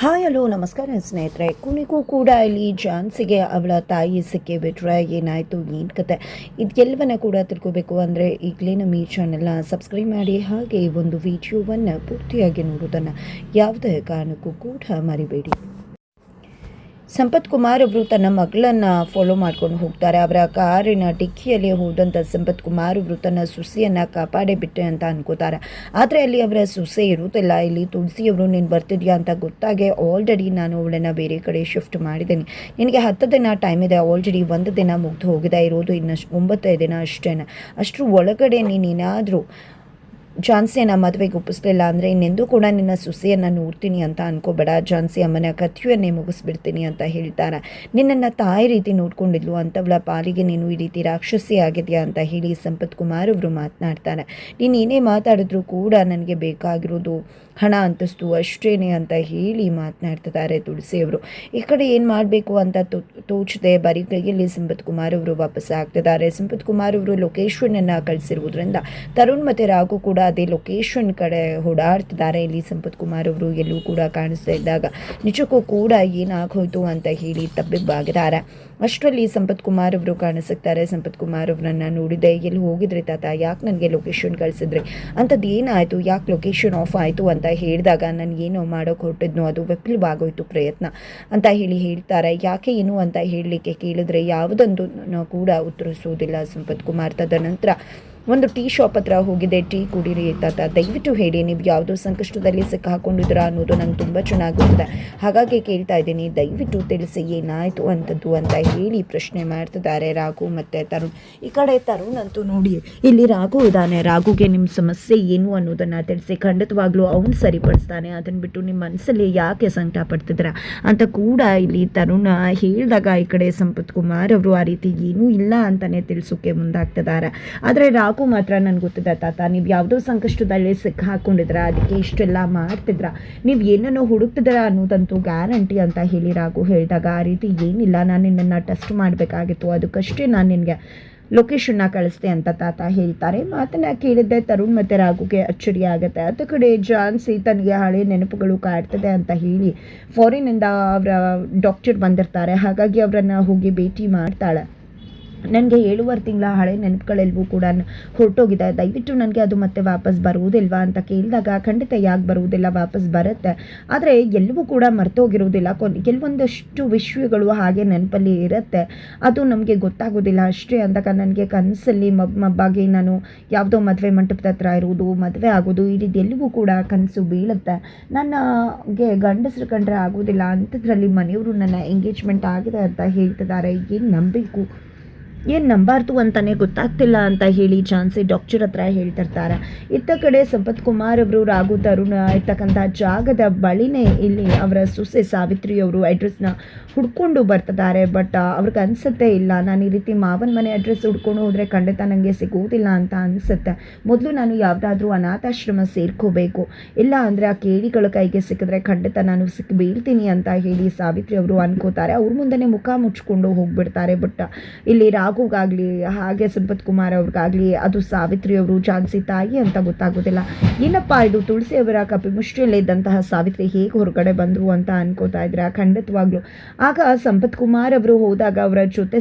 Hi, hello, ನಮಸ್ಕಾರ ಸ್ನೇಹಿತರೆ. ಕುಣಿಗೂ ಕೂಡ ಇಲ್ಲಿ ಜಾನ್ಸಿಗೆ ಅವಳ ತಾಯಿ ಸಿಕ್ಕಿ ಬಿಟ್ರೆ ಏನಾಯಿತು, ಏನು ಕತೆ? ಇದೆಲ್ಲವನ್ನ ಕೂಡ ತಿಳ್ಕೋಬೇಕು ಅಂದರೆ ಈಗಲೇ ನಮ್ಮ ಈ ಚಾನೆಲ್ನ ಸಬ್ಸ್ಕ್ರೈಬ್ ಮಾಡಿ, ಹಾಗೆ ಒಂದು ವಿಡಿಯೋವನ್ನು ಪೂರ್ತಿಯಾಗಿ ನೋಡೋದನ್ನು ಯಾವುದೇ ಕಾರಣಕ್ಕೂ ಕೂಡ ಮರಿಬೇಡಿ. ಸಂಪತ್ ಕುಮಾರ್ ಅವರು ತನ್ನ ಮಗಳನ್ನ ಫಾಲೋ ಮಾಡ್ಕೊಂಡು ಹೋಗ್ತಾರೆ. ಅವರ ಕಾರಿನ ಡಿಕ್ಕಿಯಲ್ಲಿ ಹೋದಂಥ ಸಂಪತ್ ಕುಮಾರ್ ಅವರು ತನ್ನ ಸೊಸೆಯನ್ನು ಕಾಪಾಡೇ ಬಿಟ್ಟೆ ಅಂತ ಅನ್ಕೋತಾರೆ. ಆದರೆ ಅಲ್ಲಿ ಅವರ ಸುಸೆ ಇರುತ್ತಿಲ್ಲ ಇಲ್ಲಿ ತುಳಸಿಯವರು ನೀನು ಬರ್ತಿದ್ಯಾ ಅಂತ ಗೊತ್ತಾಗೆ. ಆಲ್ರೆಡಿ ನಾನು ಅವಳನ್ನು ಬೇರೆ ಕಡೆ ಶಿಫ್ಟ್ ಮಾಡಿದ್ದೀನಿ. ನಿನಗೆ ಹತ್ತು ದಿನ ಟೈಮ್ ಇದೆ. ಆಲ್ರೆಡಿ ಒಂದು ದಿನ ಮುಗ್ದು ಹೋಗಿದೆ. ಇರೋದು ಇನ್ನಷ್ಟು ಒಂಬತ್ತೈದು ದಿನ ಅಷ್ಟೇ ಅಷ್ಟರ ಒಳಗಡೆ ನೀನೇನಾದರೂ ಝಾನ್ಸಿಯನ್ನು ಮದುವೆಗೆ ಒಪ್ಪಿಸ್ಲಿಲ್ಲ ಅಂದರೆ ಇನ್ನೆಂದೂ ಕೂಡ ನಿನ್ನ ಸುಸೆಯನ್ನು ನೋಡ್ತೀನಿ ಅಂತ ಅನ್ಕೋಬೇಡ. ಝಾನ್ಸಿ ಅಮ್ಮನ ಕಥೆಯನ್ನೇ ಮುಗಿಸ್ಬಿಡ್ತೀನಿ ಅಂತ ಹೇಳ್ತಾರೆ ನಿನ್ನನ್ನು ತಾಯಿ ರೀತಿ ನೋಡ್ಕೊಂಡಿದ್ಲು ಅಂಥವ್ಳ ಪಾಲಿಗೆ ನೀನು ಈ ರೀತಿ ರಾಕ್ಷಸಿ ಆಗಿದೆಯಾ ಅಂತ ಹೇಳಿ ಸಂಪತ್ ಕುಮಾರ್ ಅವರು ಮಾತನಾಡ್ತಾರೆ ನೀನು ಏನೇ ಮಾತಾಡಿದ್ರು ಕೂಡ ನನಗೆ ಬೇಕಾಗಿರೋದು ಹಣ ಅಂತಸ್ತು ಅಷ್ಟೇನೆ ಅಂತ ಹೇಳಿ ಮಾತನಾಡ್ತಿದ್ದಾರೆ ತುಳಸಿಯವರು. ಈ ಕಡೆ ಏನು ಮಾಡಬೇಕು ಅಂತ ತೋ, ತೋಚದೆ ಬರೀ ಕೈಯಲ್ಲಿ ಸಂಪತ್ ಕುಮಾರ್ ಅವರು ವಾಪಸ್ ಆಗ್ತಿದ್ದಾರೆ. ಸಂಪತ್ ಕುಮಾರ್ ಅವರು ಲೊಕೇಶನನ್ನು ಕಳಿಸಿರುವುದರಿಂದ ತರುಣ್ ಮತ್ತು ರಾಘು ಕೂಡ ಅದೇ ಲೊಕೇಶನ್ ಕಡೆ ಓಡಾಡ್ತಿದ್ದಾರೆ. ಇಲ್ಲಿ ಸಂಪತ್ ಕುಮಾರ್ ಅವರು ಎಲ್ಲೂ ಕೂಡ ಕಾಣಿಸ್ತಾ ಇದ್ದಾಗ ನಿಜಕ್ಕೂ ಕೂಡ ಏನಾಗೋಯ್ತು ಅಂತ ಹೇಳಿ ತಬ್ಬಿಬ್ಬಾಗಿದ್ದಾರೆ. ಅಷ್ಟರಲ್ಲಿ ಸಂಪತ್ ಕುಮಾರ್ ಅವರು ಕಾಣಿಸುತ್ತಾರೆ ಸಂಪತ್ ಕುಮಾರ್ ಅವರನ್ನ ನೋಡಿದೆ. ಎಲ್ಲಿ ಹೋಗಿದ್ರಿ ತಾತ? ಯಾಕೆ ನನಗೆ ಲೊಕೇಶನ್ ಕಳಿಸಿದ್ರಿ? ಅಂಥದ್ದು ಏನಾಯಿತು? ಯಾಕೆ ಲೊಕೇಶನ್ ಆಫ್ ಆಯಿತು ಅಂತ ಹೇಳಿದಾಗ ನಾನು ಏನೋ ಮಾಡೋಕೆ ಹೊರಟಿದ್ನೋ ಅದು ವಿಫಲವಾಗೋಯ್ತು ಪ್ರಯತ್ನ ಅಂತ ಹೇಳಿ ಹೇಳ್ತಾರೆ. ಯಾಕೆ ಏನು ಅಂತ ಹೇಳಲಿಕ್ಕೆ ಕೇಳಿದ್ರೆ ಯಾವುದೊಂದು ಕೂಡ ಉತ್ತರಿಸುವುದಿಲ್ಲ. ಸಂಪತ್ ಕುಮಾರ್ ತದನಂತರ ಒಂದು ಟೀ ಶಾಪ್ ಹತ್ರ ಹೋಗಿದೆ ಟೀ ಕುಡೀರಿ ತಾತ ದಯವಿಟ್ಟು ಹೇಳಿ, ನೀವು ಯಾವುದೋ ಸಂಕಷ್ಟದಲ್ಲಿ ಸಿಕ್ಕಾಕೊಂಡಿದ್ದೀರಾ ಅನ್ನೋದು ನಂಗೆ ತುಂಬ ಚೆನ್ನಾಗಿ ಗೊತ್ತಿದೆ ಹಾಗಾಗಿ ಕೇಳ್ತಾ ಇದ್ದೀನಿ, ದಯವಿಟ್ಟು ತಿಳಿಸಿ ಏನಾಯಿತು ಅಂಥದ್ದು ಅಂತ ಹೇಳಿ ಪ್ರಶ್ನೆ ಮಾಡ್ತಿದ್ದಾರೆ ರಾಘು ಮತ್ತು ತರುಣ್. ಈ ಕಡೆ ತರುಣ್ ಅಂತೂ ನೋಡಿ, ಇಲ್ಲಿ ರಾಘು ಇದ್ದಾನೆ. ರಾಘುಗೆ ನಿಮ್ಮ ಸಮಸ್ಯೆ ಏನು ಅನ್ನೋದನ್ನು ತಿಳಿಸಿ ಖಂಡಿತವಾಗ್ಲೂ ಅವನು ಸರಿಪಡಿಸ್ತಾನೆ. ಅದನ್ನು ಬಿಟ್ಟು ನಿಮ್ಮ ಮನಸ್ಸಲ್ಲಿ ಯಾಕೆ ಸಂಕಟ ಪಡ್ತಿದ್ದೀರಾ ಅಂತ ಕೂಡ ಇಲ್ಲಿ ತರುಣ ಹೇಳಿದಾಗ ಈ ಕಡೆ ಸಂಪತ್ ಕುಮಾರ್ ಅವರು ಆ ರೀತಿ ಏನೂ ಇಲ್ಲ ಅಂತಲೇ ತಿಳಿಸೋಕೆ ಮುಂದಾಗ್ತಿದ್ದಾರೆ. ಆದರೆ ರಾಘು ಮಾತ್ರ ನನಗೆ ಗೊತ್ತಿದೆ ತಾತ. ನೀವು ಯಾವುದೋ ಸಂಕಷ್ಟದಲ್ಲಿ ಸಿಕ್ಕಾಕೊಂಡಿದ್ರ ಅದಕ್ಕೆ ಇಷ್ಟೆಲ್ಲ ಮಾಡ್ತಿದ್ರ ನೀವು ಏನನ್ನೋ ಹುಡುಕ್ತಿದ್ರ ಅನ್ನೋದಂತೂ ಗ್ಯಾರಂಟಿ ಅಂತ ಹೇಳಿ ರಾಘು ಹೇಳಿದಾಗ ಆ ರೀತಿ ಏನಿಲ್ಲ. ನಾನು ನಿನ್ನನ್ನು ಟೆಸ್ಟ್ ಮಾಡಬೇಕಾಗಿತ್ತು. ಅದಕ್ಕಷ್ಟೇ ನಾನು ನಿನಗೆ ಲೊಕೇಶನ್ನ ಕಳಿಸ್ದೆ ಅಂತ ತಾತ ಹೇಳ್ತಾರೆ. ಮಾತನ್ನ ಕೇಳಿದ್ದೆ ತರುಣ್ ಮತ್ತೆ ರಾಘುಗೆ ಅಚ್ಚರಿ ಆಗುತ್ತೆ. ಅದ ಕಡೆ ಜಾನ್ಸಿ ತನಗೆ ಹಳೆ ನೆನಪುಗಳು ಕಾಡ್ತದೆ ಅಂತ ಹೇಳಿ ಫಾರಿನಿಂದ ಅವರ ಡಾಕ್ಟರ್ ಬಂದಿರ್ತಾರೆ. ಹಾಗಾಗಿ ಅವರನ್ನು ಹೋಗಿ ಭೇಟಿ ಮಾಡ್ತಾಳೆ. ನನಗೆ ಏಳುವರೆ ತಿಂಗಳ ಹಳೆ ನೆನಪುಗಳೆಲ್ಲವೂ ಕೂಡ ಹೊರಟೋಗಿದೆ. ದಯವಿಟ್ಟು ನನಗೆ ಅದು ಮತ್ತೆ ವಾಪಸ್ ಬರುವುದಿಲ್ವಾ ಅಂತ ಕೇಳಿದಾಗ ಖಂಡಿತ ಯಾಕೆ ಬರುವುದಿಲ್ಲ, ವಾಪಸ್ ಬರುತ್ತೆ. ಆದರೆ ಎಲ್ಲವೂ ಕೂಡ ಮರ್ತೋಗಿರುವುದಿಲ್ಲ. ಕೊನ್, ಕೆಲವೊಂದಷ್ಟು ವಿಷಯಗಳು ಹಾಗೆ ನೆನಪಲ್ಲಿ ಇರುತ್ತೆ. ಅದು ನಮಗೆ ಗೊತ್ತಾಗೋದಿಲ್ಲ ಅಷ್ಟೇ ಅಂದಾಗ ನನಗೆ ಕನಸಲ್ಲಿ ಮಬ್, ಮಬ್ಬಾಗಿ ನಾನು ಯಾವುದೋ ಮದುವೆ ಮಂಟಪದ ಹತ್ರ ಇರುವುದು, ಮದುವೆ ಆಗೋದು, ಈ ರೀತಿ ಎಲ್ಲವೂ ಕೂಡ ಕನಸು ಬೀಳುತ್ತೆ. ನನಗೆ ಗಂಡಸರು ಕಂಡ್ರೆ ಆಗೋದಿಲ್ಲ. ಅಂಥದ್ರಲ್ಲಿ ಮನೆಯವರು ನನ್ನ ಎಂಗೇಜ್ಮೆಂಟ್ ಆಗಿದೆ ಅಂತ ಹೇಳ್ತಿದ್ದಾರೆ. ಏನು ನಂಬಬೇಕು? ಏನು ನಂಬಾರ್ದು ಅಂತಲೇ ಗೊತ್ತಾಗ್ತಿಲ್ಲ ಅಂತ ಹೇಳಿ ಝಾನ್ಸಿ ಡಾಕ್ಟರ್ ಹತ್ರ ಹೇಳ್ತಿರ್ತಾರೆ. ಇತ್ತ ಕಡೆ ಸಂಪತ್ ಕುಮಾರ್ ಅವರು, ರಾಘು ತರುಣ ಇರ್ತಕ್ಕಂಥ ಜಾಗದ ಬಳಿನೇ ಇಲ್ಲಿ ಅವರ ಸೊಸೆ ಸಾವಿತ್ರಿ ಅವರು ಅಡ್ರೆಸ್ನ ಹುಡ್ಕೊಂಡು ಬರ್ತಿದ್ದಾರೆ. ಬಟ್ ಅವ್ರಿಗೆ ಅನಿಸುತ್ತೆ ಇಲ್ಲ. ನಾನು ಈ ರೀತಿ ಮಾವನ ಮನೆ ಅಡ್ರೆಸ್ ಹುಡ್ಕೊಂಡು ಹೋದರೆ ಖಂಡಿತ ನನಗೆ ಸಿಗೋದಿಲ್ಲ ಅಂತ ಅನಿಸುತ್ತೆ. ಮೊದಲು ನಾನು ಯಾವುದಾದ್ರೂ ಅನಾಥಾಶ್ರಮ ಸೇರ್ಕೋಬೇಕು. ಇಲ್ಲ ಅಂದರೆ ಆ ಕೇಳಿಗಳ ಕೈಗೆ ಸಿಕ್ಕಿದ್ರೆ ಖಂಡಿತ ನಾನು ಸಿಕ್ಕಿ ಬೀಳ್ತೀನಿ ಅಂತ ಹೇಳಿ ಸಾವಿತ್ರಿ ಅವರು ಅನ್ಕೋತಾರೆ. ಅವ್ರ ಮುಂದೆ ಮುಖ ಮುಚ್ಕೊಂಡು ಹೋಗ್ಬಿಡ್ತಾರೆ. ಬಟ್ ಇಲ್ಲಿ ರಾಘುಗಾಗಲಿ ಹಾಗೆ ಸಂಪತ್ ಕುಮಾರ್ ಅವ್ರಿಗಾಗಲಿ, ಅದು ಸಾವಿತ್ರಿ ಅವರು, ಝಾನ್ಸಿ ತಾಯಿ ಅಂತ ಗೊತ್ತಾಗೋದಿಲ್ಲ. ಏನಪ್ಪ ಇದು ತುಳಸಿ ಅವರ ಕಪಿಮುಷ್ಟಿಯಲ್ಲೇ ಇದ್ದಂತಹ ಸಾವಿತ್ರಿ ಹೇಗೆ ಹೊರಗಡೆ ಬಂದರು ಅಂತ ಅನ್ಕೋತಾ ಇದ್ರೆ ಖಂಡಿತವಾಗ್ಲು. ಆಗ ಸಂಪತ್ ಕುಮಾರ್ ಅವರು ಹೋದಾಗ ಅವರ ಜೊತೆ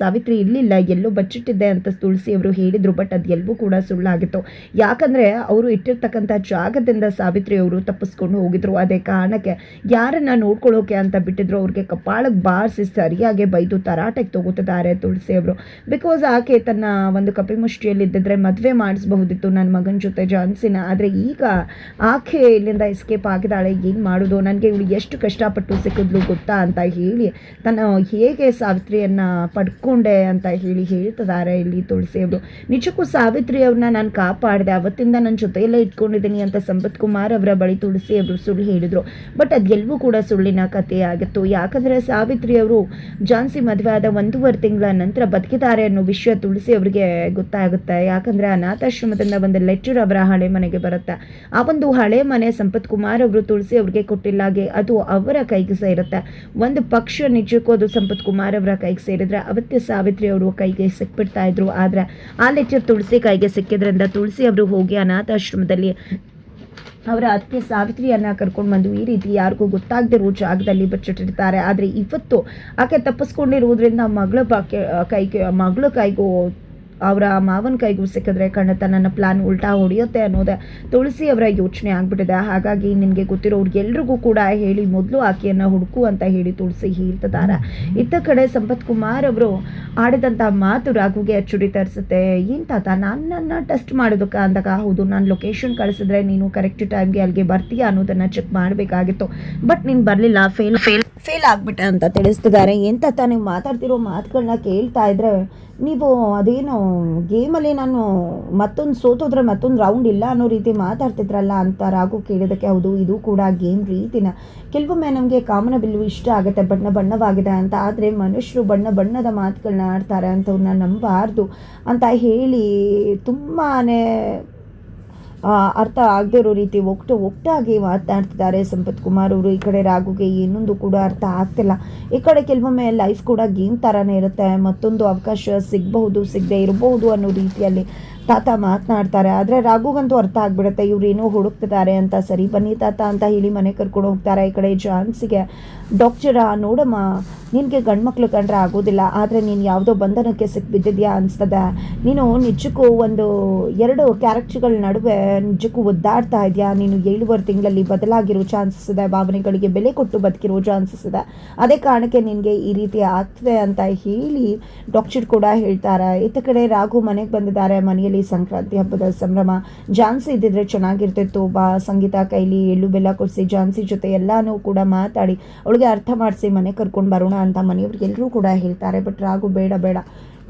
ಸಾವಿತ್ರಿ ಇರಲಿಲ್ಲ, ಎಲ್ಲೋ ಬಚ್ಚಿಟ್ಟಿದ್ದೆ ಅಂತ ತುಳಸಿ ಅವರು ಹೇಳಿದ್ರು, ಬಟ್ ಅದು ಎಲ್ಲವೂ ಕೂಡ ಸುಳ್ಳಾಗಿತ್ತು. ಯಾಕಂದ್ರೆ ಅವರು ಇಟ್ಟಿರ್ತಕ್ಕಂಥ ಜಾಗದಿಂದ ಸಾವಿತ್ರಿ ಅವರು ತಪ್ಪಿಸ್ಕೊಂಡು ಹೋಗಿದ್ರು. ಅದೇ ಕಾರಣಕ್ಕೆ ಯಾರನ್ನ ನೋಡ್ಕೊಳ್ಳೋಕೆ ಅಂತ ಬಿಟ್ಟಿದ್ರು, ಅವ್ರಿಗೆ ಕಪಾಳಕ್ಕೆ ಬಾರಿಸಿ ಸರಿಯಾಗಿ ಬೈದು ತರಾಟೆಗೆ ತಗೋತಿದ್ದಾರೆ ತುಳಸಿ ಬಿಕಾಸ್ ಆಕೆ ತನ್ನ ಒಂದು ಕಪಿಮುಷ್ಟಿಯಲ್ಲಿ ಇದ್ದಿದ್ರೆ ಮದುವೆ ಮಾಡಿಸಬಹುದಿತ್ತು ನನ್ನ ಮಗನ ಜೊತೆ ಜಾನ್ಸಿನ. ಆದರೆ ಈಗ ಆಕೆ ಇಲ್ಲಿಂದ ಎಸ್ಕೇಪ್ ಆಗಿದ್ದಾಳೆ, ಏನು ಮಾಡೋದು? ನನಗೆ ಇವಳು ಎಷ್ಟು ಕಷ್ಟಪಟ್ಟು ಸಿಕ್ಕಿದ್ಲು ಗೊತ್ತಾ ಅಂತ ಹೇಳಿ ತನ್ನ ಹೇಗೆ ಸಾವಿತ್ರಿಯನ್ನು ಪಡ್ಕೊಂಡೆ ಅಂತ ಹೇಳಿ ಹೇಳ್ತಿದ್ದಾರೆ ಇಲ್ಲಿ ತುಳಸಿಯವರು ನಿಜಕ್ಕೂ ಸಾವಿತ್ರಿ ಅವ್ರನ್ನ ನಾನು ಕಾಪಾಡಿದೆ. ಅವತ್ತಿಂದ ನನ್ನ ಜೊತೆಯಲ್ಲೇ ಇಟ್ಕೊಂಡಿದ್ದೀನಿ ಅಂತ ಸಂಪತ್ ಕುಮಾರ್ ಅವರ ಬಳಿ ತುಳಸಿ ಅವರು ಸುಳ್ಳು ಹೇಳಿದರು. ಬಟ್ ಅದೆಲ್ಲವೂ ಕೂಡ ಸುಳ್ಳಿನ ಕಥೆಯಾಗಿತ್ತು. ಯಾಕಂದರೆ ಸಾವಿತ್ರಿ ಅವರು ಜಾನ್ಸಿ ಮದುವೆ ಆದ ಒಂದೂವರೆ ತಿಂಗಳ ನಂತರ ಬದುಕಿದ್ದಾರೆ ಅನ್ನೋ ವಿಷಯ ತುಳಸಿ ಅವರಿಗೆ ಗೊತ್ತಾಗುತ್ತೆ. ಯಾಕಂದ್ರೆ ಅನಾಥಾಶ್ರಮದಿಂದ ಒಂದು ಲೆಟರ್ ಅವರ ಹಳೆ ಮನೆಗೆ ಬರುತ್ತೆ. ಆ ಒಂದು ಹಳೆ ಮನೆ ಸಂಪತ್ ಕುಮಾರ್ ಅವರು ತುಳಸಿ ಅವ್ರಿಗೆ ಕೊಟ್ಟಿಲ್ಲಾಗೆ ಅದು ಅವರ ಕೈಗೆ ಸೇರುತ್ತೆ. ಒಂದು ಪಕ್ಷ ನಿಜಕ್ಕೂ ಅದು ಸಂಪತ್ ಕುಮಾರ್ ಅವರ ಕೈಗೆ ಸೇರಿದ್ರೆ ಅವತ್ತೆ ಸಾವಿತ್ರಿ ಅವರು ಕೈಗೆ ಸಿಕ್ಬಿಡ್ತಾ ಇದ್ರು. ಆದರೆ ಆ ಲೆಟರ್ ತುಳಸಿ ಕೈಗೆ ಸಿಕ್ಕಿದ್ರಿಂದ ತುಳಸಿ ಅವರು ಹೋಗಿ ಅನಾಥಾಶ್ರಮದಲ್ಲಿ ಅವರ ಅತ್ತೆ ಸಾವಿತ್ರಿಯನ್ನ ಕರ್ಕೊಂಡು ಬಂದು ಈ ರೀತಿ ಯಾರಿಗೂ ಗೊತ್ತಾಗದಿರೋ ಜಾಗದಲ್ಲಿ ಬಚ್ಚಿಟ್ಟಿರ್ತಾರೆ. ಆದ್ರೆ ಇವತ್ತು ಆಕೆ ತಪ್ಪಿಸ್ಕೊಂಡಿರುವುದರಿಂದ ಮಗಳ ಬಾಕೆ, ಕೈಗೆ, ಮಗಳ ಕೈಗೂ ಅವರ ಮಾವನ ಕೈಗೂ ಸಿಕ್ಕಿದ್ರೆ ಖಂಡಿತ ನನ್ನ ಪ್ಲಾನ್ ಉಲ್ಟಾ ಹೊಡೆಯುತ್ತೆ ಅನ್ನೋದೇ ತುಳಸಿ ಅವರ ಯೋಚನೆ ಆಗ್ಬಿಟ್ಟಿದೆ. ಹಾಗಾಗಿ ನಿನಗೆ ಎಲ್ರಿಗೂ ಕೂಡ ಹೇಳಿ, ಮೊದಲು ಆಕೆಯನ್ನು ಹುಡುಕು ಅಂತ ಹೇಳಿ ತುಳಸಿ ಹೇಳ್ತಿದ್ದಾರೆ. ಇತ್ತ ಕಡೆ ಸಂಪತ್ ಕುಮಾರ್ ಅವರು ಆಡಿದಂಥ ಮಾತು ರಾಘುಗೆ ಅಚ್ಚುಡಿ ತರಿಸುತ್ತೆ. ಏನು ತಾತ ನನ್ನನ್ನು ಟೆಸ್ಟ್ ಮಾಡೋದಕ್ಕೆ ಅಂದಾಗ, ಹೌದು, ನಾನು ಲೊಕೇಶನ್ ಕಳಿಸಿದ್ರೆ ನೀನು ಕರೆಕ್ಟ್ ಟೈಮ್ಗೆ ಅಲ್ಲಿಗೆ ಬರ್ತೀಯಾ ಅನ್ನೋದನ್ನು ಚೆಕ್ ಮಾಡಬೇಕಾಗಿತ್ತು. ಬಟ್ ನೀನು ಬರಲಿಲ್ಲ ಫೇಲ್ ಫೇಲ್ ಫೇಲ್ ಆಗ್ಬಿಟ್ಟೆ ಅಂತ ತಿಳಿಸ್ತಿದ್ದಾರೆ. ಎಂತ ತಾನೇ ಮಾತಾಡ್ತಿರೋ ಮಾತುಗಳನ್ನ ಕೇಳ್ತಾ ಇದ್ರೆ ನೀವು ಅದೇನು ಗೇಮಲ್ಲಿ ನಾನು ಮತ್ತೊಂದು ಸೋತೋದ್ರೆ ಮತ್ತೊಂದು ರೌಂಡ್ ಇಲ್ಲ ಅನ್ನೋ ರೀತಿ ಮಾತಾಡ್ತಿದ್ರಲ್ಲ ಅಂತ ರಾಘು ಕೇಳಿದಕ್ಕೆ ಹೌದು, ಇದು ಕೂಡ ಗೇಮ್ ರೀತಿನ. ಕೆಲವೊಮ್ಮೆ ನಮಗೆ ಕಾಮನ ಬಿಲ್ಲು ಇಷ್ಟ ಆಗುತ್ತೆ, ಬಣ್ಣ ಬಣ್ಣವಾಗಿದೆ ಅಂತ. ಆದರೆ ಮನುಷ್ಯರು ಬಣ್ಣ ಬಣ್ಣದ ಮಾತುಗಳನ್ನ ಆಡ್ತಾರೆ ಅಂಥವ್ರನ್ನ ನಂಬಬಾರ್ದು ಅಂತ ಹೇಳಿ ತುಂಬಾ ಅರ್ಥ ಆಗದೇ ಇರೋ ರೀತಿ ಒಟ್ಟು ಒಟ್ಟಾಗಿ ಮಾತನಾಡ್ತಿದ್ದಾರೆ ಸಂಪತ್ ಕುಮಾರ್ ಅವರು. ಈ ಕಡೆ ರಾಘುಗೆ ಇನ್ನೊಂದು ಕೂಡ ಅರ್ಥ ಆಗ್ತಿಲ್ಲ. ಈ ಕಡೆ ಕೆಲವೊಮ್ಮೆ ಲೈಫ್ ಕೂಡ ಗೇಮ್ ಥರನೇ ಇರುತ್ತೆ. ಮತ್ತೊಂದು ಅವಕಾಶ ಸಿಗಬಹುದು, ಸಿಗದೆ ಇರಬಹುದು ಅನ್ನೋ ರೀತಿಯಲ್ಲಿ ತಾತ ಮಾತನಾಡ್ತಾರೆ. ಆದರೆ ರಾಘುಗಂತೂ ಅರ್ಥ ಆಗ್ಬಿಡುತ್ತೆ, ಇವ್ರು ಏನೋ ಹುಡುಕ್ತಿದ್ದಾರೆ ಅಂತ. ಸರಿ, ಬನ್ನಿ ತಾತ ಅಂತ ಹೇಳಿ ಮನೆ ಕರ್ಕೊಂಡು ಹೋಗ್ತಾರೆ ಈ ಕಡೆ ಜಾನ್ಸಿಗೆ ಡಾಕ್ಟರ, ನೋಡಮ್ಮ, ನಿನಗೆ ಗಂಡ್ಮಕ್ಳು ಕಂಡ್ರೆ ಆಗೋದಿಲ್ಲ. ಆದರೆ ನೀನು ಯಾವುದೋ ಬಂಧನಕ್ಕೆ ಸಿಕ್ಕಿಬಿದ್ದಿದ್ಯಾ ಅನಿಸ್ತದೆ. ನೀನು ನಿಜಕ್ಕೂ ಒಂದು ಎರಡು ಕ್ಯಾರೆಕ್ಟರ್ಗಳ ನಡುವೆ ನಿಜಕ್ಕೂ ಒದ್ದಾಡ್ತಾ ಇದೆಯಾ? ನೀನು ಏಳುವರೆ ತಿಂಗಳಲ್ಲಿ ಬದಲಾಗಿರೋ ಚಾನ್ಸಸ್ ಇದೆ. ಭಾವನೆಗಳಿಗೆ ಬೆಲೆ ಕೊಟ್ಟು ಬದುಕಿರೋ ಚಾನ್ಸಸ್ ಇದೆ. ಅದೇ ಕಾರಣಕ್ಕೆ ನಿನಗೆ ಈ ರೀತಿ ಆಗ್ತದೆ ಅಂತ ಹೇಳಿ ಡಾಕ್ಟರ್ ಕೂಡ ಹೇಳ್ತಾರೆ. ಇತ್ತ ಕಡೆ ರಾಘು ಮನೆಗೆ ಬಂದಿದ್ದಾರೆ. ಮನೆಯಲ್ಲಿ ಸಂಕ್ರಾಂತಿ ಹಬ್ಬದ ಸಂಭ್ರಮ. ಜಾನ್ಸಿ ಇದ್ದಿದ್ರೆ ಚೆನ್ನಾಗಿರ್ತಿತ್ತು. ಬಾ, ಸಂಗೀತ, ಕೈಲಿ, ಎಳ್ಳು, ಬೆಲ್ಲ ಕೊಡಿಸಿ ಜಾನ್ಸಿ ಜೊತೆ ಎಲ್ಲಾನು ಕೂಡ ಮಾತಾಡಿ, ಅವಳಿಗೆ ಅರ್ಥ ಮಾಡಿಸಿ ಮನೆ ಕರ್ಕೊಂಡು ಬರೋಣ ಅಂತ ಮನೆಯವ್ರಿಗೆಲ್ಲರೂ ಕೂಡ ಹೇಳ್ತಾರೆ. ಬಟ್ ರಾಗು ಬೇಡ ಬೇಡ.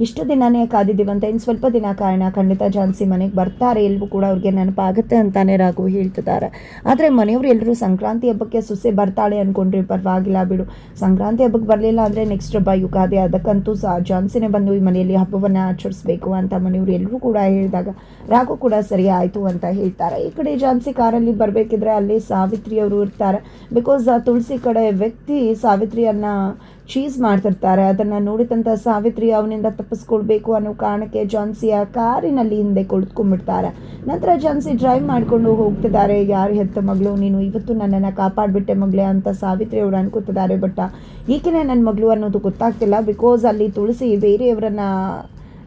ಇಷ್ಟು ದಿನನೇ ಕಾದಿದ್ದೀವಂತ ಇನ್ನು ಸ್ವಲ್ಪ ದಿನ ಕಾರಣ ಖಂಡಿತ ಜಾನ್ಸಿ ಮನೆಗೆ ಬರ್ತಾರೆ ಎಲ್ಲವೂ ಕೂಡ ಅವ್ರಿಗೆ ನೆನಪಾಗುತ್ತೆ ಅಂತಾನೆ ರಾಘು ಹೇಳ್ತಿದ್ದಾರೆ. ಆದರೆ ಮನೆಯವರು ಎಲ್ಲರೂ ಸಂಕ್ರಾಂತಿ ಹಬ್ಬಕ್ಕೆ ಸೊಸೆ ಬರ್ತಾಳೆ ಅಂದ್ಕೊಂಡ್ರಿ ಪರವಾಗಿಲ್ಲ ಬಿಡು. ಸಂಕ್ರಾಂತಿ ಹಬ್ಬಕ್ಕೆ ಬರಲಿಲ್ಲ ಅಂದರೆ ನೆಕ್ಸ್ಟ್ ಹಬ್ಬ ಯುಗಾದಿ, ಅದಕ್ಕಂತೂ ಸಹ ಜಾನ್ಸಿನೇ ಬಂದು ಈ ಮನೆಯಲ್ಲಿ ಹಬ್ಬವನ್ನು ಆಚರಿಸ್ಬೇಕು ಅಂತ ಮನೆಯವರು ಎಲ್ಲರೂ ಕೂಡ ಹೇಳಿದಾಗ ರಾಘು ಕೂಡ ಸರಿ ಆಯಿತು ಅಂತ ಹೇಳ್ತಾರೆ. ಈ ಕಡೆ ಜಾನ್ಸಿ ಕಾರಲ್ಲಿ ಬರಬೇಕಿದ್ರೆ ಅಲ್ಲಿ ಸಾವಿತ್ರಿ ಅವರು ಇರ್ತಾರೆ ಬಿಕಾಸ್ ತುಳಸಿ ಕಡೆ ವ್ಯಕ್ತಿ ಸಾವಿತ್ರಿಯನ್ನ ಚೀಸ್ ಮಾಡ್ತಿರ್ತಾರೆ. ಅದನ್ನು ನೋಡಿದಂಥ ಸಾವಿತ್ರಿ ಅವನಿಂದ ತಪ್ಪಿಸ್ಕೊಳ್ಬೇಕು ಅನ್ನೋ ಕಾರಣಕ್ಕೆ ಜಾನ್ಸಿಯ ಕಾರಿನಲ್ಲಿ ಹಿಂದೆ ಕುಳಿತುಕೊಂಡ್ಬಿಡ್ತಾರೆ. ನಂತರ ಜಾನ್ಸಿ ಡ್ರೈವ್ ಮಾಡಿಕೊಂಡು ಹೋಗ್ತಿದ್ದಾರೆ. ಯಾರು ಹೆತ್ತ ಮಗಳು? ನೀನು ಇವತ್ತು ನನ್ನನ್ನು ಕಾಪಾಡಿಬಿಟ್ಟೆ ಮಗಳೇ ಅಂತ ಸಾವಿತ್ರಿ ಅವರು ಅನ್ಕೋತಿದ್ದಾರೆ. ಬಟ್ ಈಕೆನೇ ನನ್ನ ಮಗಳು ಅನ್ನೋದು ಗೊತ್ತಾಗ್ತಿಲ್ಲ. ಬಿಕಾಸ್ ಅಲ್ಲಿ ತುಳಸಿ ಬೇರೆಯವರನ್ನ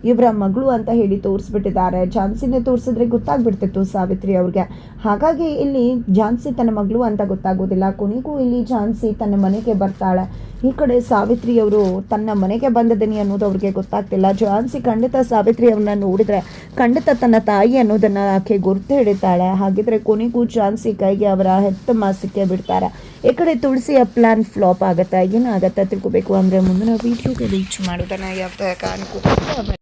ಇವರ ಮಗಳು ಅಂತ ಹೇಳಿ ತೋರಿಸ್ಬಿಟ್ಟಿದ್ದಾರೆ. ಝಾನ್ಸಿನೇ ತೋರಿಸಿದ್ರೆ ಗೊತ್ತಾಗ್ಬಿಡ್ತಿತ್ತು ಸಾವಿತ್ರಿ ಅವ್ರಿಗೆ. ಹಾಗಾಗಿ ಇಲ್ಲಿ ಝಾನ್ಸಿ ತನ್ನ ಮಗಳು ಅಂತ ಗೊತ್ತಾಗೋದಿಲ್ಲ. ಕೊನೆಗೂ ಇಲ್ಲಿ ಝಾನ್ಸಿ ತನ್ನ ಮನೆಗೆ ಬರ್ತಾಳೆ. ಈ ಕಡೆ ಸಾವಿತ್ರಿ ಅವರು ತನ್ನ ಮನೆಗೆ ಬಂದಿದ್ದೀನಿ ಅನ್ನೋದು ಅವ್ರಿಗೆ ಗೊತ್ತಾಗ್ತಿಲ್ಲ. ಝಾನ್ಸಿ ಖಂಡಿತ ಸಾವಿತ್ರಿ ಅವ್ರನ್ನ ನೋಡಿದ್ರೆ, ಖಂಡಿತ ತನ್ನ ತಾಯಿ ಅನ್ನೋದನ್ನ ಆಕೆ ಗುರ್ತು ಹಿಡಿತಾಳೆ. ಹಾಗಿದ್ರೆ ಕೊನೆಗೂ ಝಾನ್ಸಿ ಕೈಗೆ ಅವರ ಹೆತ್ತ ಮಾಸಕ್ಕೆ ಬಿಡ್ತಾರೆ. ಈ ಕಡೆ ತುಳಸಿಯ ಪ್ಲಾನ್ ಫ್ಲಾಪ್ ಆಗುತ್ತೆ. ಏನಾಗತ್ತೆ ತಿಳ್ಕೊಬೇಕು ಅಂದರೆ ಮುಂದಿನ ವೀಡಿಯೋಗೆ ರೀಚ್ ಮಾಡೋದನ್ನ ಯಾವ್ದು ಕಾರಣಕ್ಕೂ